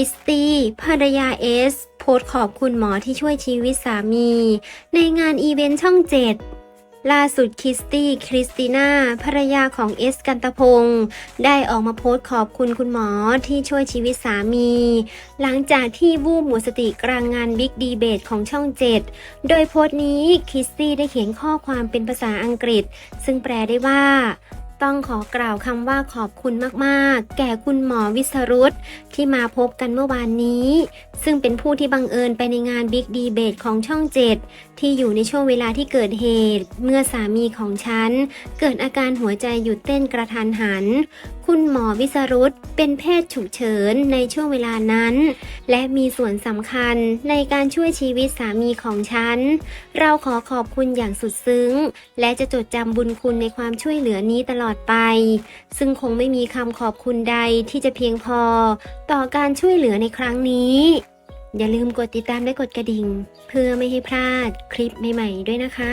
ริสตี้ภรรยาเอส โพสขอบคุณหมอที่ช่วยชีวิตสามี ในงานอีเวนต์ช่องเจ็ดล่าสุดคริสตี้คริสติน่าภรรยาของเอสกันตพงศ์ได้ออกมาโพสต์ขอบคุณคุณหมอที่ช่วยชีวิตสามี หลังจากที่วูบหมดสติกลางงานบิ๊กดีเบตของช่องเจ็ดโดยโพสต์นี้คริสตี้ได้เขียนข้อความเป็นภาษาอังกฤษ ซึ่งแปลได้ว่า ต้องขอกล่าวคำว่าขอบคุณมากๆ แก่คุณหมอวิสรุตที่มาพบกันเมื่อวานนี้ ซึ่งเป็นผู้ที่บังเอิญไปในงานบิ๊กดีเบตของช่องเจ็ดที่อยู่ในช่วงเวลาที่เกิดเหตุ เมื่อสามีของฉัน เกิดอาการหัวใจหยุดเต้นกระทันหัน คุณหมอวิสรุตเป็นแพทย์ฉุกเฉินในช่วงเวลานั้น และมีส่วนสำคัญในการช่วยชีวิตสามีของฉัน เราขอขอบคุณอย่างสุดซึ้ง และจะจดจำบุญคุณในความช่วยเหลือนี้ตลอดไป ซึ่งคงไม่มีคำขอบคุณใดที่จะเพียงพอ ต่อการช่วยเหลือในครั้งนี้ อย่าลืมกดติดตามและกดกระดิ่ง เพื่อไม่ให้พลาดคลิปใหม่ ๆ ด้วยนะคะ